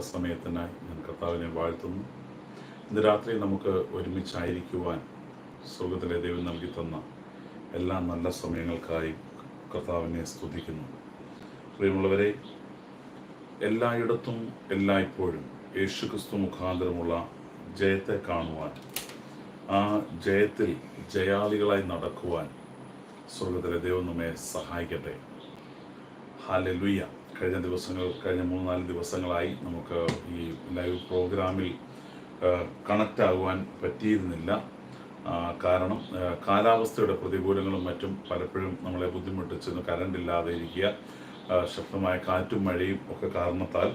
സമയത്തിനായി ഞാൻ കർത്താവിനെ വാഴ്ത്തുന്നു. ഇന്ന് രാത്രി നമുക്ക് ഒരുമിച്ചായിരിക്കുവാൻ സ്വർഗത്തിലെ ദൈവം നൽകി തന്ന എല്ലാ നല്ല സമയങ്ങൾക്കായി കർത്താവിനെ സ്തുതിക്കുന്നു. പ്രിയമുള്ളവരെ എല്ലായിടത്തും എല്ലായ്പ്പോഴും യേശുക്രിസ്തു മുഖാന്തരമുള്ള ജയത്തെ കാണുവാൻ ആ ജയത്തിൽ ജയാളികളായി നടക്കുവാൻ സ്വർഗത്തിലെ ദൈവം നമ്മെ സഹായിക്കട്ടെ. ഹാലലുയ്യ കഴിഞ്ഞ ദിവസങ്ങൾ കഴിഞ്ഞ മൂന്ന് നാല് ദിവസങ്ങളായി നമുക്ക് ഈ ലൈവ് പ്രോഗ്രാമിൽ കണക്റ്റ് ആകുവാൻ പറ്റിയിരുന്നില്ല. കാരണം കാലാവസ്ഥയുടെ പ്രതികൂലങ്ങളും മറ്റും പലപ്പോഴും നമ്മളെ ബുദ്ധിമുട്ടിച്ചിരുന്നു. കറണ്ട് ഇല്ലാതെ ഇരിക്കുക ശക്തമായ കാറ്റും മഴയും ഒക്കെ കാരണത്താൽ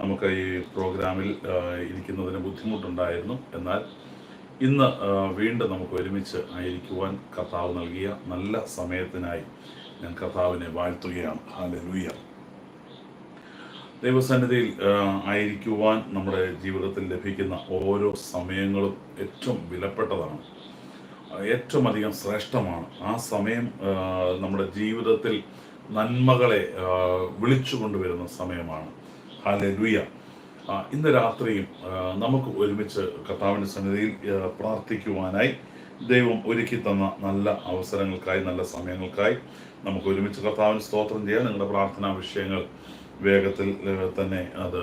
നമുക്ക് ഈ പ്രോഗ്രാമിൽ ഇരിക്കുന്നതിന് ബുദ്ധിമുട്ടുണ്ടായിരുന്നു. എന്നാൽ ഇന്ന് വീണ്ടും നമുക്ക് ഒരുമിച്ച് ആയിരിക്കുവാൻ കർത്താവ് നൽകിയ നല്ല സമയത്തിനായി ഞാൻ കർത്താവിനെ വാഴ്ത്തുകയാണ്. ഹാലലുയ്യ ദൈവസന്നിധിയിൽ ആയിരിക്കുവാൻ നമ്മുടെ ജീവിതത്തിൽ ലഭിക്കുന്ന ഓരോ സമയങ്ങളും ഏറ്റവും വിലപ്പെട്ടതാണ്. ഏറ്റവും അധികം ശ്രേഷ്ഠമാണ്. ആ സമയം നമ്മുടെ ജീവിതത്തിൽ നന്മകളെ വിളിച്ചു കൊണ്ടുവരുന്ന സമയമാണ്. ഹാലെ ലുയ ഇന്ന് രാത്രിയും നമുക്ക് ഒരുമിച്ച് കർത്താവിന്റെ സന്നിധിയിൽ പ്രാർത്ഥിക്കുവാനായി ദൈവം ഒരുക്കി തന്ന നല്ല അവസരങ്ങൾക്കായി നല്ല സമയങ്ങൾക്കായി നമുക്ക് ഒരുമിച്ച് കർത്താവിന് സ്തോത്രം ചെയ്യാൻ നിങ്ങളുടെ പ്രാർത്ഥനാ വിഷയങ്ങൾ വേഗത്തിൽ തന്നെ അത്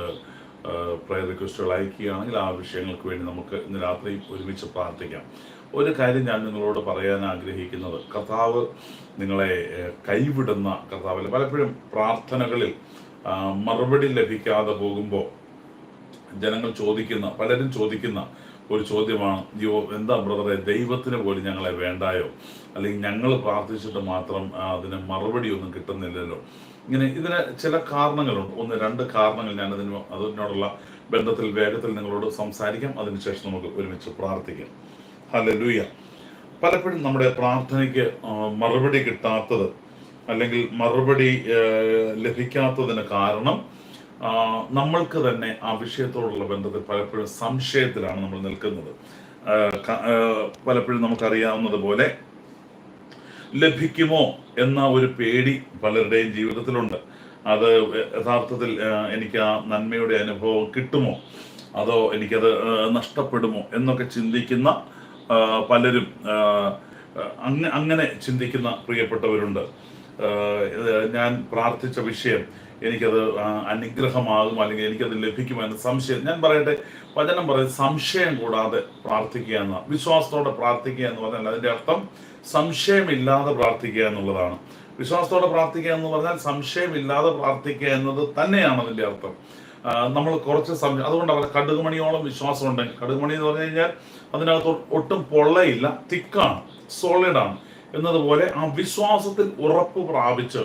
പ്രയർ റിക്വസ്റ്റുകൾ അയക്കുകയാണെങ്കിൽ ആ വിഷയങ്ങൾക്ക് വേണ്ടി നമുക്ക് ഇന്ന് രാത്രി ഒരുമിച്ച് പ്രാർത്ഥിക്കാം. ഒരു കാര്യം ഞാൻ നിങ്ങളോട് പറയാൻ ആഗ്രഹിക്കുന്നത്. കർത്താവ് നിങ്ങളെ കൈവിടുന്ന കർത്താവിൽ പലപ്പോഴും പ്രാർത്ഥനകളിൽ മറുപടി ലഭിക്കാതെ പോകുമ്പോൾ ജനങ്ങൾ ചോദിക്കുന്ന പലരും ചോദിക്കുന്ന ഒരു ചോദ്യമാണ് യോ എന്താ ബ്രദറെ ദൈവത്തിന് പോലും ഞങ്ങളെ വേണ്ടായോ? അല്ലെങ്കിൽ ഞങ്ങൾ പ്രാർത്ഥിച്ചിട്ട് മാത്രം അതിന് മറുപടി ഒന്നും കിട്ടുന്നില്ലല്ലോ. ഇങ്ങനെ ഇതിന് ചില കാരണങ്ങളുണ്ട്. ഒന്ന് രണ്ട് കാരണങ്ങൾ ഞാൻ അതിന് അതിനോടുള്ള ബന്ധത്തിൽ വേഗത്തിൽ നിങ്ങളോട് സംസാരിക്കാം. അതിനുശേഷം നമുക്ക് ഒരുമിച്ച് പ്രാർത്ഥിക്കാം. ഹല്ലേലൂയ. പലപ്പോഴും നമ്മുടെ പ്രാർത്ഥനയ്ക്ക് മറുപടി കിട്ടാത്തത് അല്ലെങ്കിൽ മറുപടി ലഭിക്കാത്തതിന് കാരണം നമ്മൾക്ക് തന്നെ ആ വിഷയത്തോടുള്ള ബന്ധത്തിൽ പലപ്പോഴും സംശയത്തിലാണ് നമ്മൾ നിൽക്കുന്നത്. പലപ്പോഴും നമുക്കറിയാവുന്നത് പോലെ ലഭിക്കുമോ എന്ന ഒരു പേടി പലരുടെയും ജീവിതത്തിലുണ്ട്. അത് യഥാർത്ഥത്തിൽ എനിക്ക് ആ നന്മയുടെ അനുഭവം കിട്ടുമോ? അതോ എനിക്കത് നഷ്ടപ്പെടുമോ എന്നൊക്കെ ചിന്തിക്കുന്ന പലരും അങ്ങനെ ചിന്തിക്കുന്ന പ്രിയപ്പെട്ടവരുണ്ട്. ഞാൻ പ്രാർത്ഥിച്ച വിഷയം എനിക്കത് അനുഗ്രഹമാകും അല്ലെങ്കിൽ എനിക്കത് ലഭിക്കുമെന്ന് സംശയം. ഞാൻ പറയട്ടെ വചനം പറയും സംശയം കൂടാതെ പ്രാർത്ഥിക്കുക എന്ന വിശ്വാസത്തോടെ പ്രാർത്ഥിക്കുക എന്ന് പറഞ്ഞാൽ അതിന്റെ അർത്ഥം സംശയമില്ലാതെ പ്രാർത്ഥിക്കുക എന്നുള്ളതാണ്. വിശ്വാസത്തോടെ പ്രാർത്ഥിക്കുക എന്ന് പറഞ്ഞാൽ സംശയമില്ലാതെ പ്രാർത്ഥിക്കുക എന്നത് തന്നെയാണ് അതിന്റെ അർത്ഥം. നമ്മൾ കുറച്ച് സംശയം അതുകൊണ്ട് അവർ കടുകുമണിയോളം വിശ്വാസം ഉണ്ടെങ്കിൽ കടുകുമണി എന്ന് പറഞ്ഞു കഴിഞ്ഞാൽ അതിനകത്ത് ഒട്ടും പൊള്ളയില്ല തിക്കാണ് സോളിഡാണ്. എന്നതുപോലെ ആ വിശ്വാസത്തിൽ ഉറപ്പ് പ്രാപിച്ച്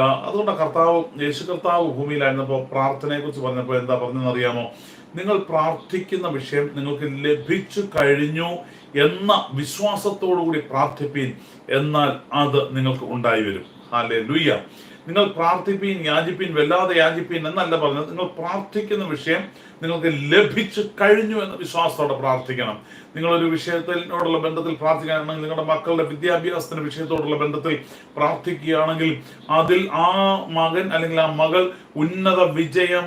അതുകൊണ്ട് കർത്താവ് യേശു കർത്താവ് ഭൂമിയിലായിരുന്നപ്പോൾ പ്രാർത്ഥനയെ കുറിച്ച് പറഞ്ഞപ്പോൾ എന്താ പറഞ്ഞെന്ന് അറിയാമോ? നിങ്ങൾ പ്രാർത്ഥിക്കുന്ന വിഷയം നിങ്ങൾക്ക് ലഭിച്ചു കഴിഞ്ഞു എന്ന വിശ്വാസത്തോടു കൂടി പ്രാർത്ഥിപ്പീൻ എന്നാൽ അത് നിങ്ങൾക്ക് ഉണ്ടായി വരും. ഹാലേ ലുയ്യ നിങ്ങൾ പ്രാർത്ഥിപ്പീൻ യാചിപ്പീൻ വല്ലാതെ യാചിപ്പീൻ എന്നല്ല പറഞ്ഞത്. നിങ്ങൾ പ്രാർത്ഥിക്കുന്ന വിഷയം നിങ്ങൾക്ക് ലഭിച്ചു കഴിഞ്ഞു എന്ന വിശ്വാസത്തോടെ പ്രാർത്ഥിക്കണം. നിങ്ങളൊരു വിഷയത്തിനോടുള്ള ബന്ധത്തിൽ പ്രാർത്ഥിക്കുകയാണെങ്കിൽ നിങ്ങളുടെ മക്കളുടെ വിദ്യാഭ്യാസത്തിന്റെ വിഷയത്തോടുള്ള ബന്ധത്തിൽ പ്രാർത്ഥിക്കുകയാണെങ്കിൽ അതിൽ ആ മകൻ അല്ലെങ്കിൽ ആ മകൾ ഉന്നത വിജയം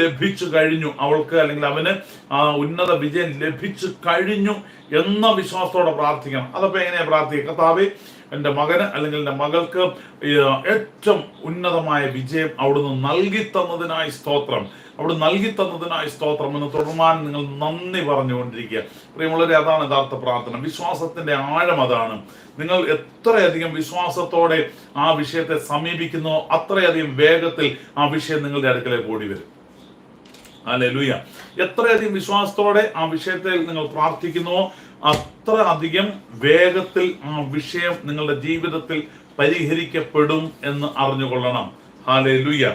ലഭിച്ചു കഴിഞ്ഞു. അവൾക്ക് അല്ലെങ്കിൽ അവന് ആ ഉന്നത വിജയം ലഭിച്ചു കഴിഞ്ഞു എന്ന വിശ്വാസത്തോടെ പ്രാർത്ഥിക്കണം. അതപ്പോ എങ്ങനെയാണ് പ്രാർത്ഥിക്കുക? കർത്താവേ എന്റെ മകന് അല്ലെങ്കിൽ എന്റെ മകൾക്ക് ഏറ്റവും ഉന്നതമായ വിജയം അവിടുന്ന് നൽകി തന്നതിനായി സ്തോത്രം. അവിടെ നൽകി തന്നതിനായി സ്തോത്രം എന്ന് തുടർമാൻ നിങ്ങൾ നന്ദി പറഞ്ഞുകൊണ്ടിരിക്കുക. പ്രിയമുള്ളവരെ അതാണ് യഥാർത്ഥ പ്രാർത്ഥന. വിശ്വാസത്തിന്റെ ആഴം അതാണ്. നിങ്ങൾ എത്രയധികം വിശ്വാസത്തോടെ ആ വിഷയത്തെ സമീപിക്കുന്നോ അത്രയധികം വേഗത്തിൽ ആ വിഷയം നിങ്ങളുടെ അടുക്കലേക്ക് ഓടി വരും അല്ലെ ലൂയ എത്രയധികം വിശ്വാസത്തോടെ ആ വിഷയത്തിൽ നിങ്ങൾ പ്രാർത്ഥിക്കുന്നുവോ അത്ര അധികം വേഗത്തിൽ ആ വിഷയം നിങ്ങളുടെ ജീവിതത്തിൽ പരിഹരിക്കപ്പെടും എന്ന് അറിഞ്ഞുകൊള്ളണം. ഹാലേ ലുയ്യ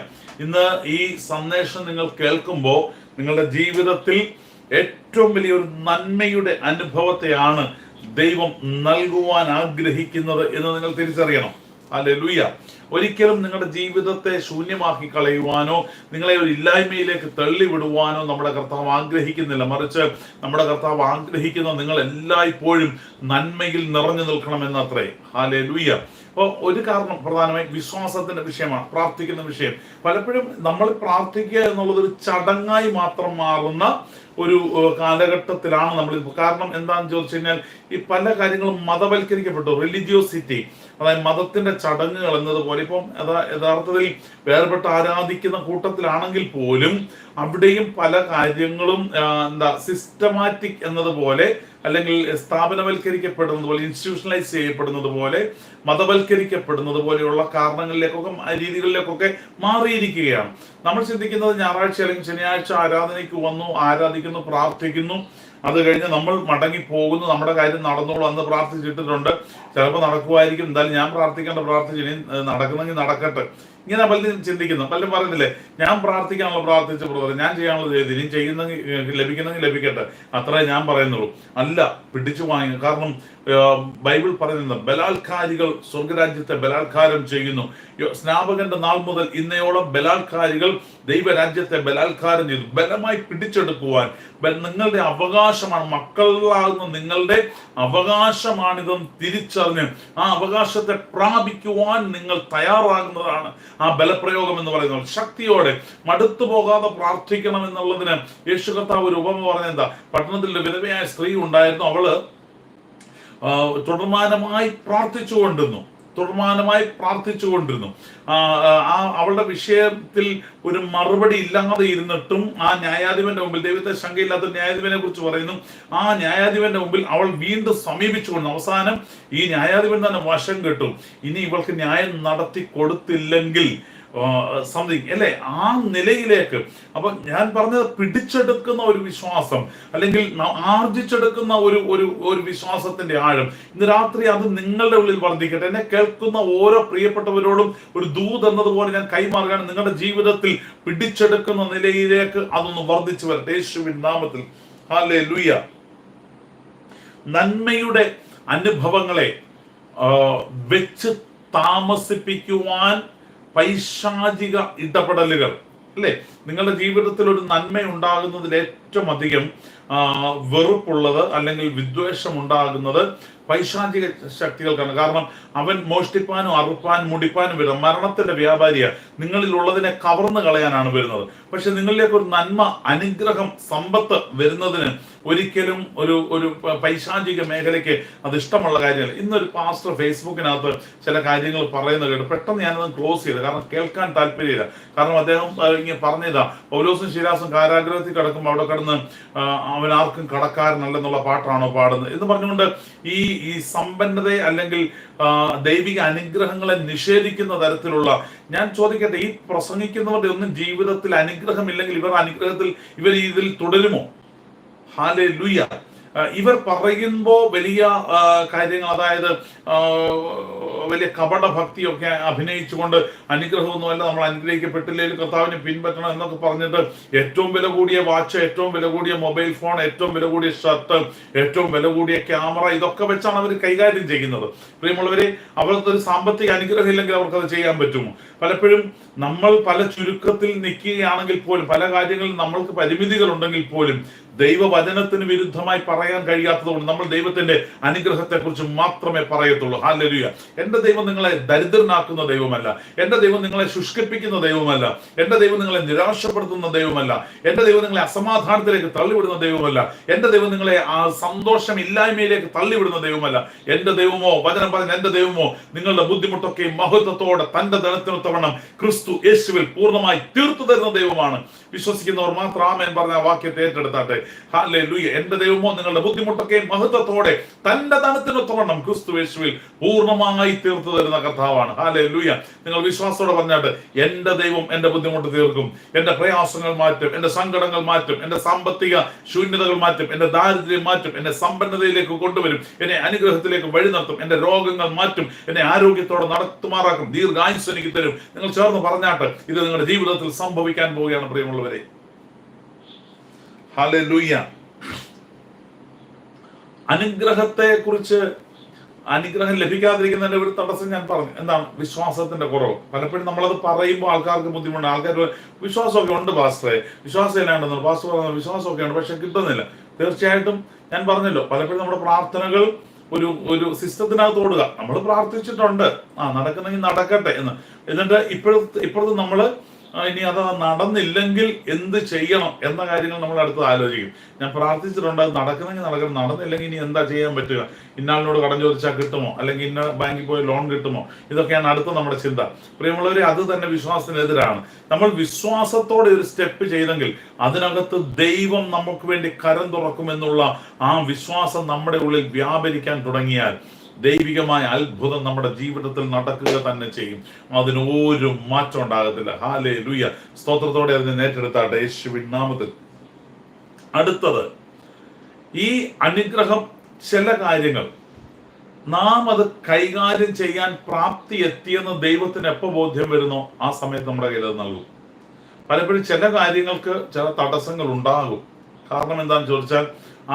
ഇന്ന് ഈ സന്ദേശം നിങ്ങൾ കേൾക്കുമ്പോൾ നിങ്ങളുടെ ജീവിതത്തിൽ ഏറ്റവും വലിയൊരു നന്മയുടെ അനുഭവത്തെയാണ് ദൈവം നൽകുവാൻ ആഗ്രഹിക്കുന്നത് എന്ന് നിങ്ങൾ തിരിച്ചറിയണം. അല്ലെ ലൂയ ഒരിക്കലും നിങ്ങളുടെ ജീവിതത്തെ ശൂന്യമാക്കി കളയുവാനോ നിങ്ങളെ ഒരു ഇല്ലായ്മയിലേക്ക് തള്ളിവിടുവാനോ നമ്മുടെ കർത്താവ് ആഗ്രഹിക്കുന്നില്ല. മറിച്ച് നമ്മുടെ കർത്താവ് ആഗ്രഹിക്കുന്ന നിങ്ങൾ എല്ലായ്പ്പോഴും നന്മയിൽ നിറഞ്ഞു നിൽക്കണമെന്നത്രേ. ഹാലെ ലുയ്യ അപ്പോൾ ഒരു കാരണം പ്രധാനമായും വിശ്വാസത്തിന്റെ വിഷയമാണ് പ്രാർത്ഥിക്കുന്ന വിഷയം. പലപ്പോഴും നമ്മൾ പ്രാർത്ഥിക്കുക എന്നുള്ളത് ഒരു ചടങ്ങായി മാത്രം മാറുന്ന ഒരു കാലഘട്ടത്തിലാണ് നമ്മൾ കാരണം എന്താണെന്ന് ചോദിച്ചു കഴിഞ്ഞാൽ ഈ പല കാര്യങ്ങളും മതവൽക്കരിക്കപ്പെട്ടു. റിലിജിയോസിറ്റി അതായത് മതത്തിന്റെ ചടങ്ങുകൾ എന്നതുപോലെ ഇപ്പം യഥാ- യഥാർത്ഥത്തിൽ വേർപെട്ട് ആരാധിക്കുന്ന കൂട്ടത്തിലാണെങ്കിൽ പോലും അവിടെയും പല കാര്യങ്ങളും എന്താ സിസ്റ്റമാറ്റിക് എന്നതുപോലെ അല്ലെങ്കിൽ സ്ഥാപനവൽക്കരിക്കപ്പെടുന്നത് പോലെ ഇൻസ്റ്റിറ്റ്യൂഷണലൈസ് ചെയ്യപ്പെടുന്നത് പോലെ മതവൽക്കരിക്കപ്പെടുന്നത് പോലെയുള്ള കാരണങ്ങളിലേക്കൊക്കെ രീതികളിലേക്കൊക്കെ മാറിയിരിക്കുകയാണ്. നമ്മൾ ചിന്തിക്കുന്നത് ഞായറാഴ്ച അല്ലെങ്കിൽ ശനിയാഴ്ച ആരാധനയ്ക്ക് വന്നു ആരാധിക്കുന്നു പ്രാർത്ഥിക്കുന്നു. അത് കഴിഞ്ഞ് നമ്മൾ മടങ്ങി പോകുന്നു നമ്മുടെ കാര്യം നടന്നോളൂ അന്ന് പ്രാർത്ഥിച്ചിട്ടിട്ടുണ്ട്. ചിലപ്പോൾ നടക്കുമായിരിക്കും എന്തായാലും ഞാൻ പ്രാർത്ഥിക്കേണ്ട പ്രാർത്ഥിച്ചു ഇനി നടക്കുന്നെങ്കിൽ നടക്കട്ടെ. ഇങ്ങനെ പലരും ചിന്തിക്കുന്നു. പലരും പറയുന്നില്ലേ ഞാൻ പ്രാർത്ഥിക്കാനുള്ള പ്രാർത്ഥിച്ച പ്രവർത്തനം ഞാൻ ചെയ്യാനുള്ളത് ചെയ്ത് ഇനി ചെയ്യുന്നെങ്കിൽ ലഭിക്കുന്നെങ്കിൽ ലഭിക്കട്ടെ. അത്രേ ഞാൻ പറയുന്നുള്ളൂ. അല്ല പിടിച്ചു വാങ്ങി. കാരണം ബൈബിൾ പറയുന്നത് ബലാത്കാരികൾ സ്വർഗരാജ്യത്തെ ബലാത്കാരം ചെയ്യുന്നു. സ്നാപകന്റെ നാൾ മുതൽ ഇന്നയോളം ബലാത്കാരികൾ ദൈവരാജ്യത്തെ ബലാത്കാരം ചെയ്തു. ബലമായി പിടിച്ചെടുക്കുവാൻ നിങ്ങളുടെ അവകാശമാണ്. മക്കളാകുന്ന നിങ്ങളുടെ അവകാശമാണിതെന്ന് തിരിച്ചറിഞ്ഞ് ആ അവകാശത്തെ പ്രാപിക്കുവാൻ നിങ്ങൾ തയ്യാറാകുന്നതാണ് ആ ബലപ്രയോഗം എന്ന് പറയുന്നത്. ശക്തിയോടെ മടുത്തു പോകാതെ പ്രാർത്ഥിക്കണം എന്നുള്ളതിന് യേശു കർത്താവ് ഒരു ഉപമ പറഞ്ഞ എന്താ? പട്ടണത്തിൽ വിധവയായ സ്ത്രീ ഉണ്ടായിരുന്നു. അവൾ തുടർമാനമായി പ്രാർത്ഥിച്ചു പ്രാർത്ഥിച്ചുകൊണ്ടിരുന്നു. തുടർമാനമായി പ്രാർത്ഥിച്ചു കൊണ്ടിരുന്നു ആ അവളുടെ വിഷയത്തിൽ ഒരു മറുപടി ഇല്ലാതെ ഇരുന്നിട്ടും ആ ന്യായാധിപന്റെ മുമ്പിൽ ദൈവത്തെ ശങ്കയില്ലാത്ത ന്യായാധിപനെ കുറിച്ച് പറയുന്നു. ആ ന്യായാധിപന്റെ മുമ്പിൽ അവൾ വീണ്ടും സമീപിച്ചുകൊണ്ട് അവസാനം ഈ ന്യായാധിപൻ തന്നെ വശം കിട്ടും. ഇനി ഇവൾക്ക് ന്യായം നടത്തി കൊടുത്തില്ലെങ്കിൽ സംതിങ് അല്ലെ? ആ നിലയിലേക്ക്. അപ്പൊ ഞാൻ പറഞ്ഞത് പിടിച്ചെടുക്കുന്ന ഒരു വിശ്വാസം അല്ലെങ്കിൽ ആർജിച്ചെടുക്കുന്ന ഒരു ഒരു ഒരു വിശ്വാസത്തിന്റെ ആഴം. ഇന്ന് രാത്രി അത് നിങ്ങളുടെ ഉള്ളിൽ വർദ്ധിക്കട്ടെ. എന്നെ കേൾക്കുന്ന ഓരോ പ്രിയപ്പെട്ടവരോടും ഒരു ദൂത് എന്നതുപോലെ ഞാൻ കൈമാറുകയാണ്. നിങ്ങളുടെ ജീവിതത്തിൽ പിടിച്ചെടുക്കുന്ന നിലയിലേക്ക് അതൊന്ന് വർദ്ധിച്ചു വരട്ടെ. യേശുവിൻ നാമത്തിൽ. ഹാലേ ലുയ നന്മയുടെ അനുഭവങ്ങളെ വെച്ച് താമസിപ്പിക്കുവാൻ പൈശാചിക ഇടപെടലുകൾ. അല്ലേ? നിങ്ങളുടെ ജീവിതത്തിൽ ഒരു നന്മ ഉണ്ടാകുന്നതിൽ ഏറ്റവും അധികം വെറുപ്പുള്ളത് അല്ലെങ്കിൽ വിദ്വേഷം ഉണ്ടാകുന്നത് പൈശാചിക ശക്തികൾക്കാണ് കാരണം അവൻ മോഷ്ടിപ്പാനും അറുപ്പാനും മുടിപ്പാനും വരുന്നത് മരണത്തിന്റെ വ്യാപാരിയാണ്. നിങ്ങളിൽ ഉള്ളതിനെ കവർന്നു കളയാനാണ് വരുന്നത്. പക്ഷെ നിങ്ങളിലേക്ക് ഒരു നന്മ അനുഗ്രഹം സമ്പത്ത് വരുന്നതിന് ഒരിക്കലും ഒരു ഒരു പൈശാചിക മേഖലയ്ക്ക് അത് ഇഷ്ടമുള്ള കാര്യമല്ല. ഇന്നൊരു പാസ്റ്റർ ഫേസ്ബുക്കിനകത്ത് ചില കാര്യങ്ങൾ പറയുന്നത് കേട്ട്. പെട്ടെന്ന് ഞാനത് ക്ലോസ് ചെയ്തു. കാരണം കേൾക്കാൻ താല്പര്യമില്ല. കാരണം അദ്ദേഹം ഇങ്ങനെ പറഞ്ഞതാ. പൗലോസും ശിരാസും കാരാഗ്രഹത്തിൽ കിടക്കുമ്പോൾ അവിടെ കിടന്ന് അവൻ ആർക്കും കടക്കാരനല്ലെന്നുള്ള പാട്ടാണോ പാടുന്നത്? എന്ന് പറഞ്ഞുകൊണ്ട് ഈ ഈ സമ്പന്നതയെ അല്ലെങ്കിൽ ദൈവിക അനുഗ്രഹങ്ങളെ നിഷേധിക്കുന്ന തരത്തിലുള്ള ഞാൻ ചോദിക്കട്ടെ ഈ പ്രസംഗിക്കുന്നവരുടെ ഒന്നും ജീവിതത്തിൽ അനുഗ്രഹമില്ലെങ്കിൽ ഇവർ അനുഗ്രഹത്തിൽ ഇവർ ഇതിൽ തുടരുമോ? ഹാലെ ലുയ ഇവർ പറയുമ്പോൾ വലിയ കാര്യങ്ങൾ അതായത് വലിയ കപട ഭക്തിയൊക്കെ അഭിനയിച്ചുകൊണ്ട് അനുഗ്രഹമൊന്നുമല്ല നമ്മൾ അനുഗ്രഹിക്കപ്പെട്ടില്ലെങ്കിൽ കർത്താവിനെ പിൻപറ്റണം എന്നൊക്കെ പറഞ്ഞിട്ട് ഏറ്റവും വില കൂടിയ വാച്ച് ഏറ്റവും വില കൂടിയ മൊബൈൽ ഫോൺ ഏറ്റവും വില കൂടിയ ഷർട്ട് ഏറ്റവും വില കൂടിയ ക്യാമറ ഇതൊക്കെ വെച്ചാണ് അവർ കൈകാര്യം ചെയ്യുന്നത്. പ്രിയമുള്ളവരെ അവർക്ക് ഒരു സാമ്പത്തിക അനുഗ്രഹം ഇല്ലെങ്കിൽ അവർക്ക് അത് ചെയ്യാൻ പറ്റുമോ? പലപ്പോഴും നമ്മൾ പല ചുരുക്കത്തിൽ നിൽക്കുകയാണെങ്കിൽ പോലും പല കാര്യങ്ങളിൽ നമ്മൾക്ക് പരിമിതികൾ ഉണ്ടെങ്കിൽ പോലും ദൈവവചനത്തിന് വിരുദ്ധമായി പറയാൻ കഴിയാത്തതുകൊണ്ട് നമ്മൾ ദൈവത്തിന്റെ അനുഗ്രഹത്തെക്കുറിച്ച് മാത്രമേ മാത്രമേ പറയത്തുള്ളൂ ഹാലരുയ എന്റെ ദൈവം നിങ്ങളെ ദരിദ്രനാക്കുന്ന ദൈവമല്ല. എന്റെ ദൈവം നിങ്ങളെ ശുഷ്കിപ്പിക്കുന്ന ദൈവമല്ല. എന്റെ ദൈവം നിങ്ങളെ നിരാശപ്പെടുത്തുന്ന ദൈവമല്ല. എന്റെ ദൈവം നിങ്ങളെ അസമാധാനത്തിലേക്ക് തള്ളിവിടുന്ന ദൈവമല്ല. എന്റെ ദൈവം നിങ്ങളെ ആ സന്തോഷമില്ലായ്മയിലേക്ക് തള്ളിവിടുന്ന ദൈവമല്ല. എന്റെ ദൈവമോ വചനം പറഞ്ഞ എന്റെ ദൈവമോ നിങ്ങളുടെ ബുദ്ധിമുട്ടൊക്കെ മഹത്വത്തോടെ തന്റെ ധനത്തിനൊത്തവണ്ണം ക്രിസ്തു യേശുവിൽ പൂർണമായി തീർത്തു തരുന്ന ദൈവമാണ്. വിശ്വസിക്കുന്നവർ മാത്രം ആമേൻ പറഞ്ഞ വാക്യത്തെ ഏറ്റെടുത്താട്ടെ. ഹാലേ ലുയ എന്റെ ദൈവമോ നിങ്ങളുടെ ബുദ്ധിമുട്ടൊക്കെ മഹത്വത്തോടെ തന്റെ ധനത്തിനൊത്തവണ്ണം ക്രിസ്തു യേശുവിൽ പൂർണമായി തീർത്തു തരുന്ന കർത്താവാണ്. ഹാലേ ലൂയ നിങ്ങൾ വിശ്വാസത്തോടെ പറഞ്ഞാട്ട് എന്റെ ദൈവം എന്റെ ബുദ്ധിമുട്ട് തീർക്കും. എന്റെ പ്രയാസങ്ങൾ മാറ്റും. എന്റെ സങ്കടങ്ങൾ മാറ്റും. എന്റെ സാമ്പത്തിക ശൂന്യതകൾ മാറ്റും. എന്റെ ദാരിദ്ര്യം മാറ്റും. എന്നെ സമ്പന്നതയിലേക്ക് കൊണ്ടുവരും. എന്നെ അനുഗ്രഹത്തിലേക്ക് വഴി നടത്തും. എന്റെ രോഗങ്ങൾ മാറ്റും. എന്നെ ആരോഗ്യത്തോടെ നടത്തുമാറാക്കും. ദീർഘായുസ് എനിക്ക് തരും. നിങ്ങൾ ചേർന്ന് പറഞ്ഞാട്ട് ഇത് നിങ്ങളുടെ ജീവിതത്തിൽ സംഭവിക്കാൻ പോവുകയാണ് പ്രിയമുള്ളവരെ. ഹാലേ ലൂയ്യ അനുഗ്രഹത്തെ കുറിച്ച് അനുഗ്രഹം ലഭിക്കാതിരിക്കുന്നതിന്റെ ഒരു തടസ്സം ഞാൻ പറഞ്ഞു. എന്താണ്? വിശ്വാസത്തിന്റെ കുറവ്. പലപ്പോഴും നമ്മളത് പറയുമ്പോൾ ആൾക്കാർക്ക് ബുദ്ധിമുട്ട് ആൾക്കാർ വിശ്വാസമൊക്കെ ഉണ്ട് പാസ്റ്ററെ. വിശ്വാസം ഇല്ലാണ്ടെന്ന് പാസ്റ്റർ പറഞ്ഞു വിശ്വാസമൊക്കെ ഉണ്ട് പക്ഷെ കിട്ടുന്നില്ല. തീർച്ചയായിട്ടും ഞാൻ പറഞ്ഞല്ലോ പലപ്പോഴും നമ്മുടെ പ്രാർത്ഥനകൾ ഒരു ഒരു സിസ്റ്റത്തിനകത്ത് ഓടുക. നമ്മൾ പ്രാർത്ഥിച്ചിട്ടുണ്ട്. ആ നടക്കുന്നെങ്കിൽ നടക്കട്ടെ എന്ന്. എന്നിട്ട് ഇപ്പോഴത്തെ ഇപ്പോഴത്തെ നമ്മൾ ഇനി അത് നടന്നില്ലെങ്കിൽ എന്ത് ചെയ്യണം എന്ന കാര്യങ്ങൾ നമ്മൾ അടുത്ത് ആലോചിക്കും. ഞാൻ പ്രാർത്ഥിച്ചിട്ടുണ്ട് അത് നടക്കുന്നെങ്കിൽ നടക്കണം. നടന്നില്ലെങ്കിൽ ഇനി എന്താ ചെയ്യാൻ പറ്റുക? ഇന്നാളിനോട് കടം ചോദിച്ചാൽ കിട്ടുമോ? അല്ലെങ്കിൽ ഇന്ന ബാങ്കിൽ പോയി ലോൺ കിട്ടുമോ? ഇതൊക്കെയാണ് അടുത്ത നമ്മുടെ ചിന്ത. പ്രിയമുള്ളവരെ അത് തന്നെ വിശ്വാസത്തിനെതിരാണ്. നമ്മൾ വിശ്വാസത്തോടെ ഒരു സ്റ്റെപ്പ് ചെയ്തെങ്കിൽ അതിനകത്ത് ദൈവം നമുക്ക് വേണ്ടി കരം തുറക്കുമെന്നുള്ള ആ വിശ്വാസം നമ്മുടെ ഉള്ളിൽ വ്യാപരിക്കാൻ തുടങ്ങിയാൽ ദൈവികമായ അത്ഭുതം നമ്മുടെ ജീവിതത്തിൽ നടക്കുക തന്നെ ചെയ്യും. അതിന് ഒരു മാറ്റം ഉണ്ടാകത്തില്ല. ഹാലേ ലുയ സ്തോത്രത്തോടെ അതിനെ നേറ്റെടുത്താട്ടെ യേശുവിൻ നാമത്തിൽ. അടുത്തത് ഈ അനുഗ്രഹം ചില കാര്യങ്ങൾ. നാം അത് കൈകാര്യം ചെയ്യാൻ പ്രാപ്തി എത്തിയെന്ന് ദൈവത്തിന് എപ്പോൾ ബോധ്യം വരുന്നോ ആ സമയത്ത് നമ്മുടെ കയ്യിൽ അത് നൽകും. പലപ്പോഴും ചില കാര്യങ്ങൾക്ക് ചില തടസ്സങ്ങൾ ഉണ്ടാകും. കാരണം എന്താണെന്ന് ചോദിച്ചാൽ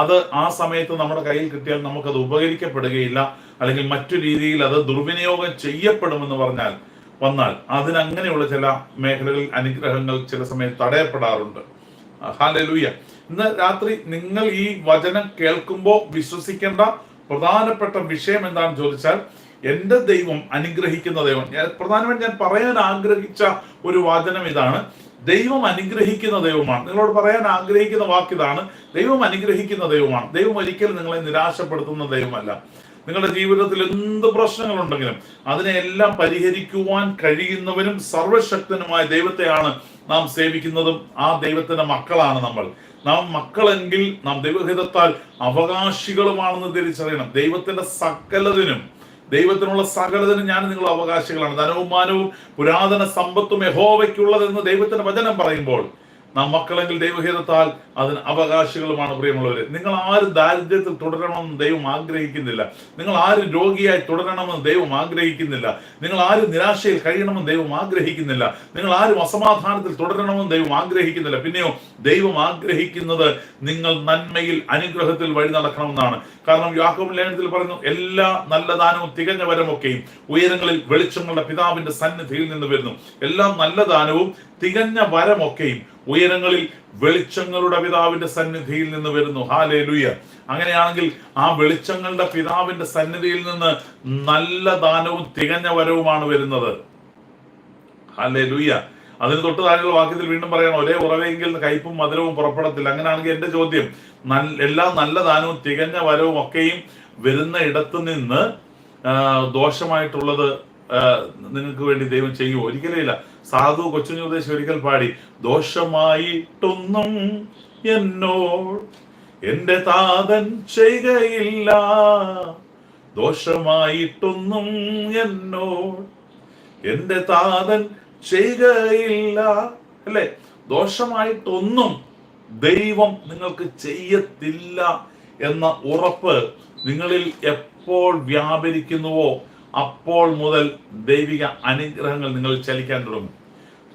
അത് ആ സമയത്ത് നമ്മുടെ കയ്യിൽ കിട്ടിയാൽ നമുക്കത് ഉപകരിക്കപ്പെടുകയില്ല. അല്ലെങ്കിൽ മറ്റു രീതിയിൽ അത് ദുർവിനിയോഗം ചെയ്യപ്പെടുമെന്ന് പറഞ്ഞാൽ വന്നാൽ അതിനങ്ങനെയുള്ള ചില മേഖലകളിൽ അനുഗ്രഹങ്ങൾ ചില സമയത്ത് തടയപ്പെടാറുണ്ട്. ഹാലലൂയ ഇന്ന് രാത്രി നിങ്ങൾ ഈ വചനം കേൾക്കുമ്പോൾ വിശ്വസിക്കേണ്ട പ്രധാനപ്പെട്ട വിഷയം എന്താണെന്ന് ചോദിച്ചാൽ എന്റെ ദൈവം അനുഗ്രഹിക്കുന്ന ദൈവം. ഞാൻ പ്രധാനമായും ഞാൻ പറയാൻ ആഗ്രഹിച്ച ഒരു വചനം ഇതാണ്. ദൈവം അനുഗ്രഹിക്കുന്ന ദൈവമാണ്. നിങ്ങളോട് പറയാൻ ആഗ്രഹിക്കുന്ന വാക്കിതാണ് ദൈവം അനുഗ്രഹിക്കുന്ന ദൈവമാണ്. ദൈവം ഒരിക്കലും നിങ്ങളെ നിരാശപ്പെടുത്തുന്ന ദൈവമല്ല. നിങ്ങളുടെ ജീവിതത്തിൽ എന്ത് പ്രശ്നങ്ങളുണ്ടെങ്കിലും അതിനെല്ലാം പരിഹരിക്കുവാൻ കഴിയുന്നവനും സർവശക്തനുമായ ദൈവത്തെയാണ് നാം സേവിക്കുന്നതും ആ ദൈവത്തിന്റെ മക്കളാണ് നമ്മൾ. നാം മക്കളെങ്കിൽ നാം ദൈവഹിതത്താൽ അവകാശികളുമാണെന്ന് തിരിച്ചറിയണം. ദൈവത്തിന്റെ സകലതിനും ദൈവത്തിനുള്ള സകലതിനും ഞാൻ നിങ്ങൾ അവകാശികളാണ്. ധനവും മാനവും പുരാതന സമ്പത്തും യഹോവയ്ക്കുള്ളതെന്ന് ദൈവത്തിന്റെ വചനം പറയുമ്പോൾ നാം മക്കളെങ്കിൽ ദൈവഹിതത്താൽ അതിന് അവകാശികളുമാണ് പ്രിയമുള്ളവര്. നിങ്ങൾ ആരും ദാരിദ്ര്യത്തിൽ തുടരണമെന്ന് ദൈവം ആഗ്രഹിക്കുന്നില്ല. നിങ്ങൾ ആരും രോഗിയായി തുടരണമെന്ന് ദൈവം ആഗ്രഹിക്കുന്നില്ല. നിങ്ങൾ ആരും നിരാശയിൽ കഴിയണമെന്ന് ദൈവം ആഗ്രഹിക്കുന്നില്ല. നിങ്ങൾ ആരും അസമാധാനത്തിൽ തുടരണമെന്ന് ദൈവം ആഗ്രഹിക്കുന്നില്ല. പിന്നെയോ ദൈവം ആഗ്രഹിക്കുന്നത് നിങ്ങൾ നന്മയിൽ അനുഗ്രഹത്തിൽ വഴി നടക്കണമെന്നാണ്. കാരണം യാഹോബ് ലേഖനത്തിൽ പറയുന്നു എല്ലാ നല്ല ദാനവും തികഞ്ഞ വരമൊക്കെയും ഉയരങ്ങളിൽ വെളിച്ചങ്ങളുടെ പിതാവിന്റെ സന്നിധിയിൽ നിന്ന് വരുന്നു. എല്ലാ നല്ല ദാനവും തികഞ്ഞ വരമൊക്കെയും ഉയരങ്ങളിൽ വെളിച്ചങ്ങളുടെ പിതാവിന്റെ സന്നിധിയിൽ നിന്ന് വരുന്നു. ഹാലേ ലുയ അങ്ങനെയാണെങ്കിൽ ആ വെളിച്ചങ്ങളുടെ പിതാവിന്റെ സന്നിധിയിൽ നിന്ന് നല്ല ദാനവും തികഞ്ഞ വരവുമാണ് വരുന്നത്. ഹാലേ ലുയ അതിന് തൊട്ട് താഴെയുള്ള വാക്യത്തിൽ വീണ്ടും പറയണം. ഒരേ ഉറവെങ്കിൽ കയ്പും മധുരവും പുറപ്പെടത്തില്ല. അങ്ങനെയാണെങ്കിൽ എന്റെ ചോദ്യം എല്ലാ നല്ല ദാനവും തികഞ്ഞ വരവും ഒക്കെയും വരുന്ന ഇടത്തു നിന്ന് ദോഷമായിട്ടുള്ളത് നിങ്ങൾക്ക് വേണ്ടി ദൈവം ചെയ്യുമോ? ഒരിക്കലും ഇല്ല. സാധു കൊച്ചുഞ്ഞുദേശം ഒരിക്കൽ പാടി ദോഷമായിട്ടൊന്നും എന്നോട് എന്റെ താതൻ ചെയ്യുകയില്ല ദോഷമായിട്ടൊന്നും എന്നോട് എന്റെ താതൻ ചെയ്യുകയില്ല അല്ലെ? ദോഷമായിട്ടൊന്നും ദൈവം നിങ്ങൾക്ക് ചെയ്യത്തില്ല എന്ന ഉറപ്പ് നിങ്ങളിൽ എപ്പോൾ വ്യാപരിക്കുന്നുവോ അപ്പോൾ മുതൽ ദൈവിക അനുഗ്രഹങ്ങൾ നിങ്ങൾ ചലിക്കാൻ തുടങ്ങും.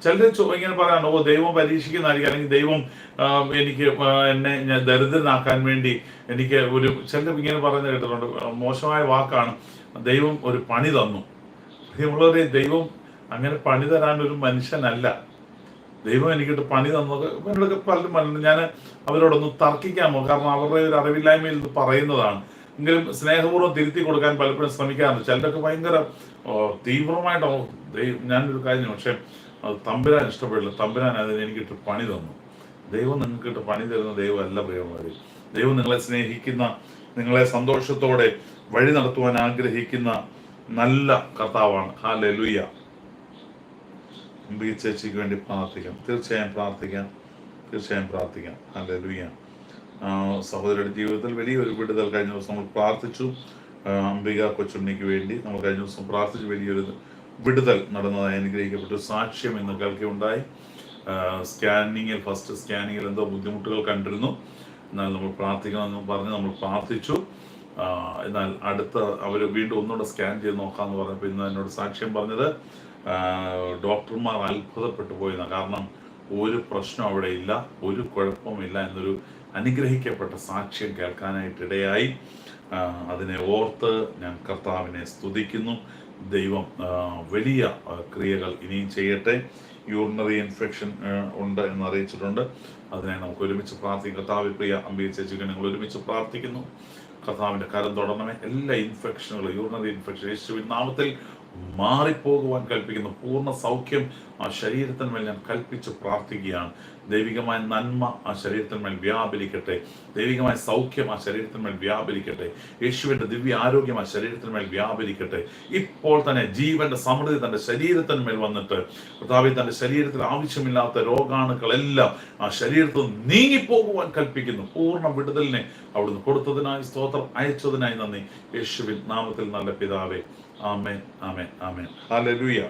ചിലർ ഇങ്ങനെ പറയാൻ ഓ ദൈവം പരീക്ഷിക്കുന്നതായിരിക്കും. അല്ലെങ്കിൽ ദൈവം എനിക്ക് എന്നെ ഞാൻ ദരിദ്രനാക്കാൻ വേണ്ടി എനിക്ക് ഒരു ചിലർ ഇങ്ങനെ പറഞ്ഞു കേട്ടിട്ടുണ്ട്. മോശമായ വാക്കാണ് ദൈവം ഒരു പണി തന്നു. പ്രിയമുള്ളവരെ ദൈവം അങ്ങനെ പണി തരാൻ ഒരു മനുഷ്യനല്ല. ദൈവം എനിക്കിട്ട് പണി തന്നത് എന്നോടൊക്കെ പലരും പറഞ്ഞു ഞാൻ അവരോടൊന്ന് തർക്കിക്കാമോ കാരണം അവരുടെ ഒരു അറിവില്ലായ്മയിൽ ഇത് പറയുന്നതാണ്. എങ്കിലും സ്നേഹപൂർവം തിരുത്തി കൊടുക്കാൻ പലപ്പോഴും ശ്രമിക്കാറുണ്ട്. ചിലരൊക്കെ ഭയങ്കര തീവ്രമായിട്ട് ഞാനൊരു കാര്യം പക്ഷെ തമ്പുരാൻ ഇഷ്ടപ്പെടില്ല. തമ്പുരാൻ അതിന് എനിക്കിട്ട് പണി തന്നു. ദൈവം നിങ്ങൾക്കിട്ട് പണി തരുന്ന ദൈവം അല്ല പ്രിയമാര് ദൈവം നിങ്ങളെ സ്നേഹിക്കുന്ന നിങ്ങളെ സന്തോഷത്തോടെ വഴി നടത്തുവാൻ ആഗ്രഹിക്കുന്ന നല്ല കർത്താവാണ്. ഹാലെ ലുയ്യ ചേച്ചിക്ക് വേണ്ടി പ്രാർത്ഥിക്കാം. തീർച്ചയായും പ്രാർത്ഥിക്കാം. തീർച്ചയായും പ്രാർത്ഥിക്കാം. ഹാലെ ലുയ്യ സഹോദരിയുടെ ജീവിതത്തിൽ വലിയൊരു വിടുതൽ കഴിഞ്ഞ ദിവസം നമ്മൾ പ്രാർത്ഥിച്ചു. അംബിക കൊച്ചുണ്ണിക്ക് വേണ്ടി നമ്മൾ കഴിഞ്ഞ ദിവസം പ്രാർത്ഥിച്ചു വലിയൊരു വിടുതൽ നടന്നതായി അനുഗ്രഹിക്കപ്പെട്ടു സാക്ഷ്യം ഇന്ന് കേൾക്കുകയുണ്ടായി സ്കാനിങ്ങിൽ ഫസ്റ്റ് സ്കാനിങ്ങിൽ എന്തോ ബുദ്ധിമുട്ടുകൾ കണ്ടിരുന്നു. എന്നാൽ നമ്മൾ പ്രാർത്ഥിക്കണമെന്ന് പറഞ്ഞ് നമ്മൾ പ്രാർത്ഥിച്ചു. എന്നാൽ അടുത്ത അവർ വീണ്ടും ഒന്നുകൂടെ സ്കാൻ ചെയ്ത് നോക്കാമെന്ന് പറഞ്ഞപ്പോൾ ഇന്ന് എന്നോട് സാക്ഷ്യം പറഞ്ഞത് ഡോക്ടർമാർ അത്ഭുതപ്പെട്ടു പോയിരുന്നു കാരണം ഒരു പ്രശ്നം അവിടെ ഇല്ല ഒരു കുഴപ്പമില്ല എന്നൊരു അനുഗ്രഹിക്കപ്പെട്ട സാക്ഷ്യം കേൾക്കാനായിട്ട് ഇടയായി അതിനെ ഓർത്ത് ഞാൻ കർത്താവിനെ സ്തുതിക്കുന്നു. ദൈവം വലിയ ക്രിയകൾ ഇനിയും ചെയ്യട്ടെ. യൂറിനറി ഇൻഫെക്ഷൻ ഉണ്ട് എന്ന് അറിയിച്ചിട്ടുണ്ട്. അതിനെ നമുക്ക് ഒരുമിച്ച് പ്രാർത്ഥിക്കാം. കർത്താവ് പ്രിയ അമ്പിയ ചേച്ചിക്ക് ഞങ്ങൾ ഒരുമിച്ച് പ്രാർത്ഥിക്കുന്നു. കർത്താവിന്റെ കരം തുടരണമേ എല്ലാ ഇൻഫെക്ഷനുകളും യൂറിനറി ഇൻഫെക്ഷൻ യേശുവിൻ നാമത്തിൽ മാറിപ്പോകുവാൻ കൽപ്പിക്കുന്നു പൂർണ സൗഖ്യം ആ ശരീരത്തിന്മേൽ ഞാൻ കൽപ്പിച്ച് പ്രാർത്ഥിക്കുകയാണ്. ദൈവികമായ നന്മ ആ ശരീരത്തിന്മേൽ വ്യാപരിക്കട്ടെ. ദൈവികമായ സൗഖ്യം ആ ശരീരത്തിന്മേൽ വ്യാപരിക്കട്ടെ. യേശുവിന്റെ ദിവ്യ ആരോഗ്യം ആ ശരീരത്തിന്മേൽ വ്യാപരിക്കട്ടെ. ഇപ്പോൾ തന്നെ ജീവന്റെ സമൃദ്ധി തന്റെ ശരീരത്തിന്മേൽ വന്നിട്ട് പ്രതാപി തന്റെ ശരീരത്തിൽ ആവശ്യമില്ലാത്ത രോഗാണുക്കളെല്ലാം ആ ശരീരത്തിൽ നീങ്ങിപ്പോകുവാൻ കൽപ്പിക്കുന്നു. പൂർണ വിടുതലിനെ അവിടുന്ന് കൊടുത്തതിനായി സ്തോത്രം അയച്ചതിനായി നന്ദി. യേശുവിൻ നാമത്തിൽ നല്ല പിതാവേ ആമേൻ ആമേൻ ആമേൻ. ഹാലലൂയ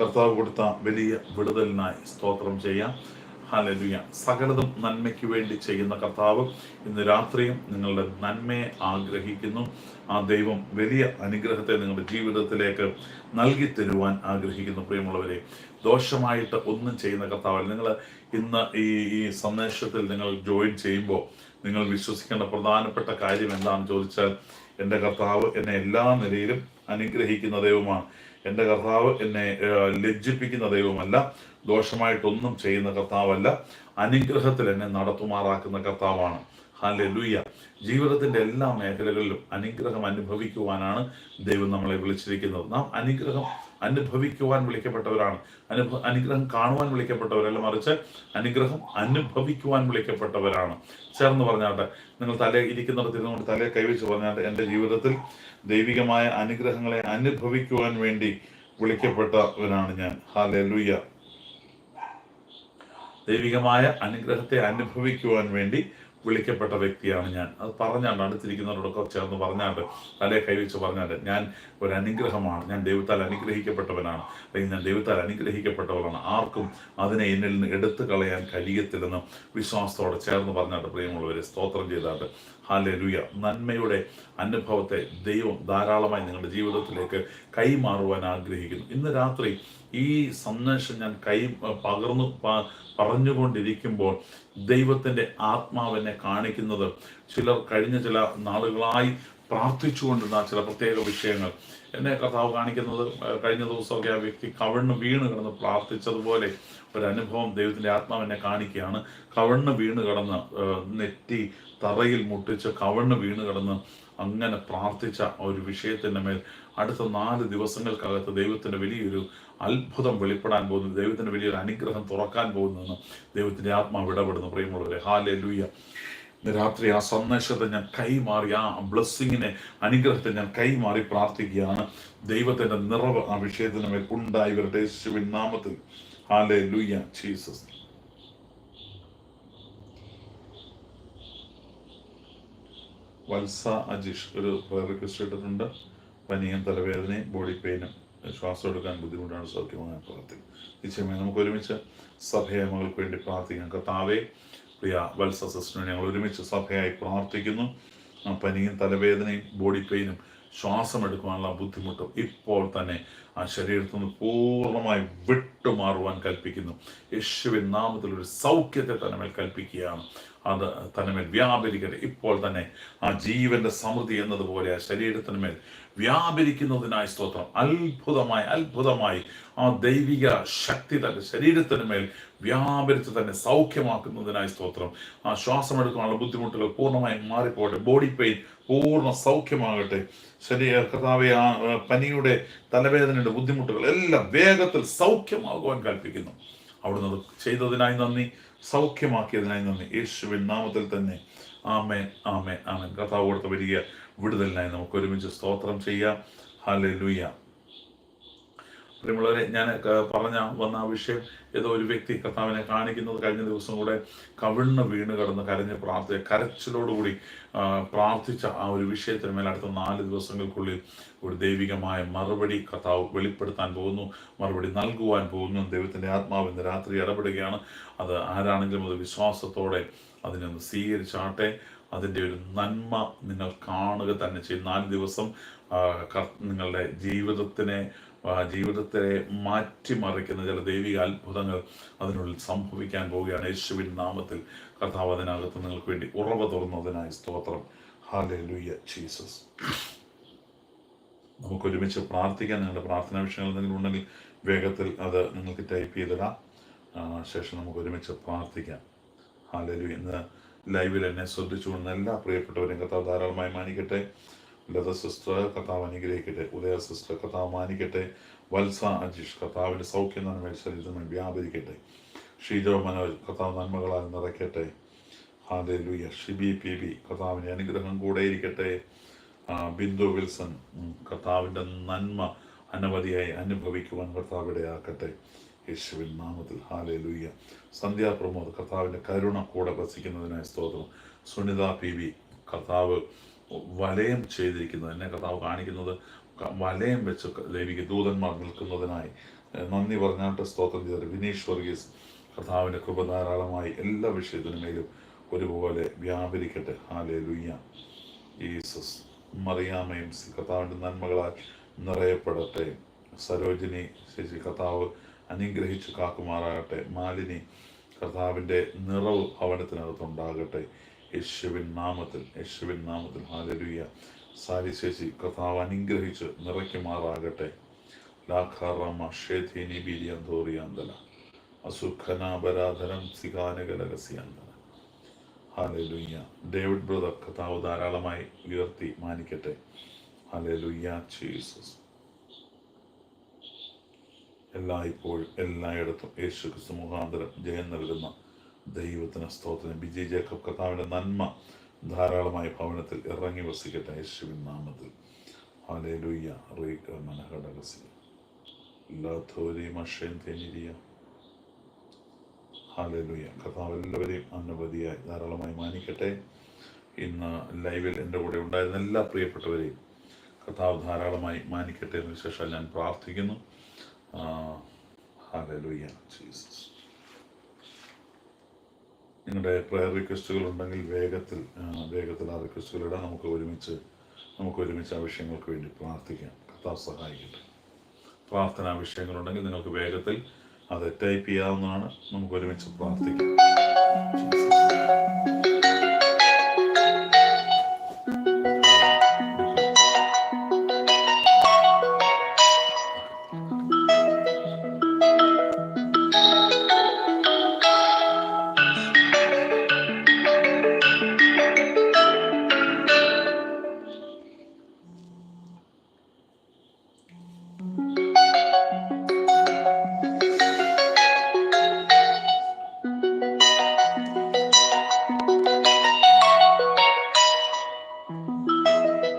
കർത്താവ് കൊടുത്ത വലിയ വിടുതലിനായി സ്തോത്രം ചെയ്യാം. ഹല്ലേലൂയ. സകലതും നന്മയ്ക്ക് വേണ്ടി ചെയ്യുന്ന കർത്താവ് ഇന്ന് രാത്രിയും നിങ്ങളുടെ നന്മയെ ആഗ്രഹിക്കുന്നു. ആ ദൈവം വലിയ അനുഗ്രഹത്തെ നിങ്ങളുടെ ജീവിതത്തിലേക്ക് നൽകി തരുവാൻ ആഗ്രഹിക്കുന്നു. പ്രിയമുള്ളവരെ ദോഷമായിട്ട് ഒന്നും ചെയ്യുന്ന കർത്താവല്ല. നിങ്ങൾ ഇന്ന് ഈ ഈ സന്ദേശത്തിൽ നിങ്ങൾ ജോയിൻ ചെയ്യുമ്പോൾ നിങ്ങൾ വിശ്വസിക്കേണ്ട പ്രധാനപ്പെട്ട കാര്യം എന്താണെന്ന് ചോദിച്ചാൽ എന്റെ കർത്താവ് എന്നെ എല്ലാ നിലയിലും അനുഗ്രഹിക്കുന്ന ദൈവമാണ്. എന്റെ കർത്താവ് എന്നെ ലജ്ജിപ്പിക്കുന്ന ദൈവമല്ല. ദോഷമായിട്ടൊന്നും ചെയ്യുന്ന കർത്താവല്ല. അനുഗ്രഹത്തിൽ എന്നെ നടത്തുമാറാക്കുന്ന കർത്താവാണ്. ഹാലെ ലൂയ ജീവിതത്തിന്റെ എല്ലാ മേഖലകളിലും അനുഗ്രഹം അനുഭവിക്കുവാനാണ് ദൈവം നമ്മളെ വിളിച്ചിരിക്കുന്നത്. നാം അനുഗ്രഹം അനുഭവിക്കുവാൻ വിളിക്കപ്പെട്ടവരാണ്. അനുഭ അനുഗ്രഹം കാണുവാൻ വിളിക്കപ്പെട്ടവരല്ല മറിച്ച് അനുഗ്രഹം അനുഭവിക്കുവാൻ വിളിക്കപ്പെട്ടവരാണ്. ചേർന്ന് പറഞ്ഞാട്ടെ നിങ്ങൾ തലേ ഇരിക്കുന്നിടത്ത് കൊണ്ട് തലേ കൈവച്ച് പറഞ്ഞാട്ടെ എന്റെ ജീവിതത്തിൽ ദൈവികമായ അനുഗ്രഹങ്ങളെ അനുഭവിക്കുവാൻ വേണ്ടി വിളിക്കപ്പെട്ടവനാണ് ഞാൻ. ഹാലൂയ ദൈവികമായ അനുഗ്രഹത്തെ അനുഭവിക്കുവാൻ വേണ്ടി വിളിക്കപ്പെട്ട വ്യക്തിയാണ് ഞാൻ. അത് പറഞ്ഞാണ്ട് അടുത്തിരിക്കുന്നവരോടൊക്കെ ചേർന്ന് പറഞ്ഞാണ്ട് തലേ കൈവച്ച് പറഞ്ഞാണ്ട് ഞാൻ ഒരു അനുഗ്രഹമാണ്. ഞാൻ ദൈവത്താൽ അനുഗ്രഹിക്കപ്പെട്ടവനാണ്. അല്ലെങ്കിൽ ഞാൻ ദൈവത്താൽ അനുഗ്രഹിക്കപ്പെട്ടവനാണ് ആർക്കും അതിനെ എന്നിൽ നിന്ന് എടുത്തു കളയാൻ കഴിയത്തില്ലെന്ന് വിശ്വാസത്തോടെ ചേർന്ന് പറഞ്ഞാണ്ട് പ്രിയമുള്ളവരെ സ്തോത്രം ചെയ്താണ്ട്. ഹാലെ ലുയ നന്മയുടെ അനുഭവത്തെ ദൈവം ധാരാളമായി നിങ്ങളുടെ ജീവിതത്തിലേക്ക് കൈമാറുവാൻ ആഗ്രഹിക്കുന്നു. ഇന്ന് രാത്രി ഈ സന്ദേശം ഞാൻ കൈ പകർന്നു പറഞ്ഞുകൊണ്ടിരിക്കുമ്പോൾ ദൈവത്തിന്റെ ആത്മാവിനെ കാണിക്കുന്നത് ചിലർ കഴിഞ്ഞ ചില നാളുകളായി പ്രാർത്ഥിച്ചുകൊണ്ടിരുന്ന ചില പ്രത്യേക വിഷയങ്ങൾ. എന്നെ കർത്താവ് കാണിക്കുന്നത് കഴിഞ്ഞ ദിവസമൊക്കെ ആ വ്യക്തി കവണ്ണ് വീണ് കിടന്ന് പ്രാർത്ഥിച്ചതുപോലെ ഒരു അനുഭവം ദൈവത്തിന്റെ ആത്മാവിനെ കാണിക്കുകയാണ്. കവണ്ണ് വീണ് കിടന്ന് നെറ്റി തറയിൽ മുട്ടിച്ച് കവണ്ണ് വീണ് കിടന്ന് അങ്ങനെ പ്രാർത്ഥിച്ച ഒരു വിഷയത്തിന്റെ മേൽ അടുത്ത നാല് ദിവസങ്ങൾക്കകത്ത് ദൈവത്തിന്റെ വലിയൊരു അത്ഭുതം വെളിപ്പെടാൻ പോകുന്നു. ദൈവത്തിന്റെ വലിയൊരു അനുഗ്രഹം തുറക്കാൻ പോകുന്നതെന്ന് ദൈവത്തിന്റെ ആത്മാവ് ഇടപെടുന്നു. പ്രിയമുള്ളവരെ ഹാലെ ലൂയ രാത്രി ആ സന്ദേശത്തെ ഞാൻ കൈമാറി ആ ബ്ലെസ്സിങ്ങിനെ അനുഗ്രഹത്തെ ഞാൻ കൈമാറി പ്രാർത്ഥിക്കുകയാണ്. ദൈവത്തിന്റെ നിറവ് ആ വിഷയത്തിന് മേൽ ഉണ്ടായി വരട്ടെ. നാമത്തിൽ. ഹാലെ ലൂയ ജീസസ്. വത്സ അജീഷ് ഒരു റിക്വസ്റ്റ് ഇട്ടിട്ടുണ്ട്. പനിയും തലവേദനയും ബോഡി പെയിനും. ശ്വാസം എടുക്കാൻ ബുദ്ധിമുട്ടാണ് സൗഖ്യമായ പ്രാർത്ഥിക്കും നിശ്ചയമായി നമുക്ക് ഒരുമിച്ച് സഭയെ വേണ്ടി പ്രാർത്ഥിക്കാം. കർത്താവെ പ്രിയ വത്സ സിസ്റ്ററിനെ ഞങ്ങൾ ഒരുമിച്ച് സഭയായി പ്രാർത്ഥിക്കുന്നു. പനിയും തലവേദനയും ബോഡി പെയിനും ശ്വാസം എടുക്കുവാനുള്ള ബുദ്ധിമുട്ടും ഇപ്പോൾ തന്നെ ആ ശരീരത്തിൽ നിന്ന് പൂർണമായി വിട്ടുമാറുവാൻ കൽപ്പിക്കുന്നു. യേശുവിൻ നാമത്തിൽ ഒരു സൗഖ്യത്തെ തന്നെ കൽപ്പിക്കുകയാണ്. അത് തന്നെ മേൽ വ്യാപരിക്കട്ടെ. ഇപ്പോൾ തന്നെ ആ ജീവന്റെ സമൃദ്ധി എന്നതുപോലെ ആ ശരീരത്തിന് മേൽ വ്യാപരിക്കുന്നതിനായി സ്തോത്രം. അത്ഭുതമായി അത്ഭുതമായി ആ ദൈവിക ശക്തി തന്റെ ശരീരത്തിന് മേൽ വ്യാപരിച്ച് തന്നെ സൗഖ്യമാക്കുന്നതിനായി സ്തോത്രം. ആ ശ്വാസം എടുക്കാനുള്ള ബുദ്ധിമുട്ടുകൾ പൂർണമായും മാറിപ്പോകട്ടെ. ബോഡി പെയിൻ പൂർണ സൗഖ്യമാകട്ടെ. ശരീര കർത്താവെ ആ പനിയുടെ തലവേദനയുടെ ബുദ്ധിമുട്ടുകൾ എല്ലാം വേഗത്തിൽ സൗഖ്യമാകുവാൻ കൽപ്പിക്കുന്നു. അവിടുന്ന് ചെയ്തതിനായി നന്ദി. സൗഖ്യമാക്കിയതിനായി നന്ദി. യേശുവിൻ നാമത്തിൽ തന്നെ ആമേൻ ആമേൻ ആമേൻ. കഥാവ് കൊടുത്ത വലിയ വിടുതലിനായി നമുക്ക് ഒരുമിച്ച് സ്തോത്രം ചെയ്യാം. ഹാലെ പ്രിയമുള്ളവരെ ഞാൻ പറഞ്ഞ വന്ന ആ വിഷയം ഏതോ ഒരു വ്യക്തി കർത്താവിനെ കാണിക്കുന്നത് കഴിഞ്ഞ ദിവസം കൂടെ കവിണ്ണ് വീണ് കിടന്ന് കരഞ്ഞ് പ്രാർത്ഥന കരച്ചിലോടുകൂടി പ്രാർത്ഥിച്ച ആ ഒരു വിഷയത്തിന് മേൽ അടുത്ത നാല് ദിവസങ്ങൾക്കുള്ളിൽ ഒരു ദൈവികമായ മറുപടി കഥാവ് വെളിപ്പെടുത്താൻ പോകുന്നു മറുപടി നൽകുവാൻ പോകുന്നു. ദൈവത്തിന്റെ ആത്മാവ് ഇന്ന് രാത്രി ഇടപെടുകയാണ്. അത് ആരാണെങ്കിലും അത് വിശ്വാസത്തോടെ അതിനൊന്ന് സ്വീകരിച്ചാട്ടെ. അതിന്റെ ഒരു നന്മ നിങ്ങൾ കാണുക തന്നെ ചെയ്യും. നാല് ദിവസം നിങ്ങളുടെ ജീവിതത്തിനെ ജീവിതത്തെ മാറ്റിമറിക്കുന്ന ചില ദൈവിക അത്ഭുതങ്ങൾ അതിനുള്ളിൽ സംഭവിക്കാൻ പോവുകയാണ്. യേശുവിൻ നാമത്തിൽ കർത്താവ് അതിനകത്ത് നിങ്ങൾക്ക് വേണ്ടി ഉറവ തുറന്നതിനായി സ്തോത്രം. ഹാലുയ ജീസസ് നമുക്ക് ഒരുമിച്ച് പ്രാർത്ഥിക്കാൻ നിങ്ങളുടെ പ്രാർത്ഥനാ വിഷയങ്ങൾ എന്തെങ്കിലും ഉണ്ടെങ്കിൽ വേഗത്തിൽ അത് നിങ്ങൾക്ക് ടൈപ്പ് ചെയ്തിടാം. ശേഷം നമുക്ക് ഒരുമിച്ച് പ്രാർത്ഥിക്കാം. ഹാലലു ഇന്ന് ലൈവിൽ എന്നെ ശ്രദ്ധിച്ചുകൊണ്ടുന്ന എല്ലാ പ്രിയപ്പെട്ടവരെയും കർത്താവ് ധാരാളമായി മാനിക്കട്ടെ. ലത സിസ്റ്റർ കർത്താവ് അനുഗ്രഹിക്കട്ടെ. ഉദയ സിസ്റ്റർ കർത്താവ് മാനിക്കട്ടെ. വത്സ അജീഷ് കർത്താവിന്റെ സൗഖ്യം നന്മ ശരീരത്തിൽ വ്യാപരിക്കട്ടെ ഷീജോ മനോജ് കർത്താവ് നന്മകളാൽ നിറയ്ക്കട്ടെ. ഹാലലൂയ ഷിബി പി ബി കർത്താവിന്റെ അനുഗ്രഹം കൂടെ ഇരിക്കട്ടെ. ബിന്ദു വിൽസൺ. കർത്താവിന്റെ നന്മ അനവധിയായി അനുഭവിക്കുവാൻ കർത്താവ് ആക്കട്ടെ യേശുവിൻ നാമത്തിൽ. ഹാലേ ലൂയ്യ സന്ധ്യാ പ്രമോദ് കർത്താവിന്റെ കരുണ കൂടെ വസിക്കുന്നതിനായി സ്തോത്രം. സുനിത പി ബി കർത്താവ് വലയം ചെയ്തിരിക്കുന്നത് എന്നെ കർത്താവ് കാണിക്കുന്നത് വലയം വെച്ച് ദേവിക്ക് ദൂതന്മാർ നിൽക്കുന്നതിനായി. നന്ദി പറഞ്ഞാട്ട് സ്തോത്രം ചെയ്തത് വിനീഷ് വർഗീസ്. കർത്താവിന്റെ കൃപ ധാരാളമായി എല്ലാ വിഷയത്തിനുമേലും ഒരുപോലെ വ്യാപരിക്കട്ടെ. ഹാലേ ലുയ്യ ഈസസ് മറിയാമയും കർത്താവിന്റെ നന്മകളാൽ നിറയപ്പെടട്ടെ. സരോജിനി ശശി കർത്താവ് അനുഗ്രഹിച്ച് കാക്കുമാറാകട്ടെ. മാലിനി കർത്താവിന്റെ നിറവ് ഭവനത്തിനകത്തുണ്ടാകട്ടെ. യേശുവിൻ നാമത്തിൽ യേശുവിൻ നാമത്തിൽ. ഹാലലുയ്യ സാരി ശശി കർത്താവ് അനുഗ്രഹിച്ച് നിറയ്ക്കുമാറാകട്ടെ. ലാഖാറാമ ഷേധീനി ബീരിയന്തോറിയാന്തല. അസുഖനാപരാധരം സികാനകലകസിയാന്തല ഹാലലുയ്യ ഡേവിഡ് ബ്രദർ കഥാവ് ധാരാളമായി ഉയർത്തി മാനിക്കട്ടെ. ഹാലലുയ്യ ജീസസ്. എല്ലായ്പ്പോഴും എല്ലായിടത്തും യേശു ക്രിസ്തു മുഖാന്തരം ജയം നൽകുന്ന ദൈവത്തിന് സ്തോത്രം. ബിജി ജേക്കബ് കഥാവിന്റെ നന്മ ധാരാളമായി ഭവനത്തിൽ ഇറങ്ങി വസിക്കട്ടെ യേശുവിൻ നാമത്തിൽ. ഹാലലുയ്യ റീ മനഹടകസി ലാഥോരി മഷേൻ തെനിരിയ. ഹാലലുയ. കർത്താവ് എല്ലാവരെയും അനവധിയായി ധാരാളമായി മാനിക്കട്ടെ. ഇന്ന് ലൈവിൽ എന്റെ കൂടെ ഉണ്ടായിരുന്ന എല്ലാ പ്രിയപ്പെട്ടവരെയും കർത്താവ് ധാരാളമായി മാനിക്കട്ടെ എന്ന് ശേഷം ഞാൻ പ്രാർത്ഥിക്കുന്നു. ഹാലലുയ. ജീസസ്. നിങ്ങളുടെ പ്രയർ റിക്വസ്റ്റുകൾ ഉണ്ടെങ്കിൽ വേഗത്തിൽ വേഗത്തിൽ ആ റിക്വസ്റ്റുകൾ ഇടാം. നമുക്ക് ഒരുമിച്ച് നമുക്ക് ഒരുമിച്ച് ആ വിഷയങ്ങൾക്ക് വേണ്ടി പ്രാർത്ഥിക്കാം. കർത്താവ് സഹായിക്കട്ടെ. പ്രാർത്ഥനാ വിഷയങ്ങളുണ്ടെങ്കിൽ നിങ്ങൾക്ക് വേഗത്തിൽ അത് ടൈപ്പ് ചെയ്യാവുന്നതാണ്. നമുക്ക് ഒരുമിച്ച് പ്രാർത്ഥിക്കാം.